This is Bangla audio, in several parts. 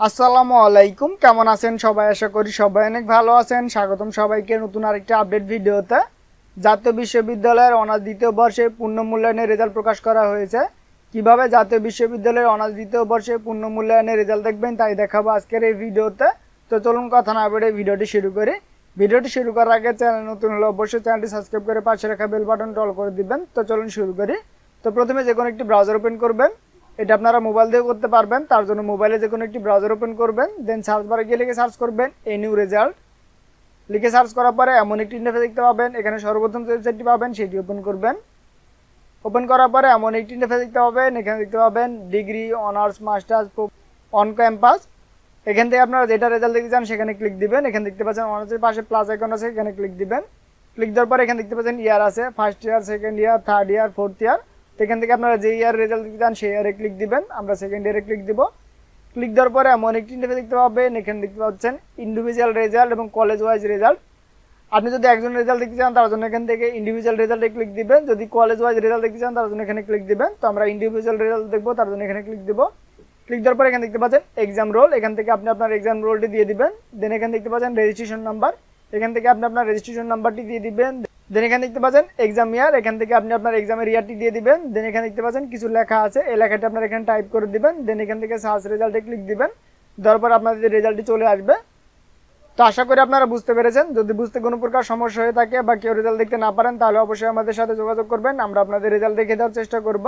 আসসালামু আলাইকুম। কেমন আছেন সবাই? আশা করি সবাই অনেক ভালো আছেন। স্বাগতম সবাইকে নতুন আরেকটা আপডেট ভিডিওতে। জাতীয় বিশ্ববিদ্যালয়ের অনার্স দ্বিতীয় বর্ষে পূর্ণ মূল্যায়নের রেজাল্ট প্রকাশ করা হয়েছে। কীভাবে জাতীয় বিশ্ববিদ্যালয়ের অনার্স দ্বিতীয় বর্ষে পূর্ণ মূল্যায়নের রেজাল্ট দেখবেন তাই দেখাবো আজকের এই ভিডিওতে। তো চলুন কথা না বেড়ে ভিডিওটি শুরু করি। ভিডিওটি শুরু করার আগে চ্যানেল নতুন হলে অবশ্যই চ্যানেলটি সাবস্ক্রাইব করে পাশে রাখা বেল বাটন টল করে দিবেন। তো চলুন শুরু করি। তো প্রথমে যে কোনো একটি ব্রাউজার ওপেন করবেন। এটা আপনারা মোবাইল দিয়ে করতে পারবেন। তার জন্য মোবাইলে যে কোনো একটি ব্রাউজার ওপেন করবেন দেন সার্চ বারে গিয়ে লিখে সার্চ করবেন এ নিউ রেজাল্ট লিখে সার্চ করার পরে এমন একটি ইন্টারফেস দেখতে পাবেন, এখানে সর্বপ্রথম যে ওয়েবসাইটটি পাবেন, সেটি ওপেন করবেন। ওপেন করার পরে এমন একটি ইন্টারফেস দেখতে পাবেন, এখানে দেখতে পাবেন degree honours masters on campus এখান থেকে আপনারা যেটা রেজাল্ট দেখতে চান, সেখানে ক্লিক দিবেন। এখানে দেখতে পাচ্ছেন অনার্সের পাশে প্লাস আইকন আছে, এখানে ক্লিক দিবেন। ক্লিক দেওয়ার পরে এখানে দেখতে পাচ্ছেন ইয়ার আছে first year second year third year fourth year তো এখান থেকে আপনারা যে ইয়ার রেজাল্ট দিতে চান, সেই ইয়ারে ক্লিক দিবেন। আমরা সেকেন্ড ইয়ারে ক্লিক দিব। ক্লিক দেওয়ার পরে এমন একটি ইন্টারফেস দেখতে পাবেন। এখানে দেখতে পাচ্ছেন ইন্ডিভিজুয়াল রেজাল্ট এবং কলেজ ওয়াইজ রেজাল্ট আপনি যদি একজন রেজাল্ট দেখতে চান, তার জন্য এখান থেকে ইন্ডিভিজুয়াল রেজাল্টে ক্লিক দিবেন। যদি কলেজ ওয়াইজ রেজাল্ট দেখতে চান, তার জন্য এখানে ক্লিক দিবেন। তো আমরা ইন্ডিভিজুয়াল রেজাল্ট দেখব, তার জন্য এখানে ক্লিক দিব। ক্লিক দেওয়ার পরে এখানে দেখতে পাচ্ছেন এক্সাম রোল এখান থেকে আপনি আপনার এক্সাম রোলটি দিয়ে দিবেন। দেন এখানে দেখতে পাচ্ছেন রেজিস্ট্রেশন নাম্বার এখান থেকে আপনি আপনার রেজিস্ট্রেশন নাম্বারটি দিয়ে দিবেন। দেন এখানে দেখতে পাচ্ছেন এক্সাম ইয়ার এখান থেকে আপনি আপনার এক্সামের ইয়ারটি দিয়ে দিবেন। দেন এখানে দেখতে পাচ্ছেন, কিছু লেখা আছে, এই লেখাটা আপনার এখানে টাইপ করে দিবেন। দেন এখান থেকে সার্চ রেজাল্টে ক্লিক দিবেন। দেওয়ার পর আপনাদের রেজাল্টটি চলে আসবে, তো আশা করি আপনারা বুঝতে পেরেছেন। যদি বুঝতে কোনো প্রকার সমস্যা হয়ে থাকে বা কেউ রেজাল্ট দেখতে না পারেন, তাহলে অবশ্যই আমাদের সাথে যোগাযোগ করবেন। আমরা আপনাদের রেজাল্ট দেখে দেওয়ার চেষ্টা করব।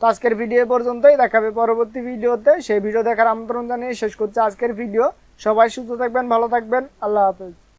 তো আজকের ভিডিও পর্যন্তই। দেখাবে পরবর্তী ভিডিওতে সেই ভিডিও দেখার আমন্ত্রণ জানিয়ে শেষ করছে আজকের ভিডিও সবাই সুস্থ থাকবেন, ভালো থাকবেন। আল্লাহ হাফেজ।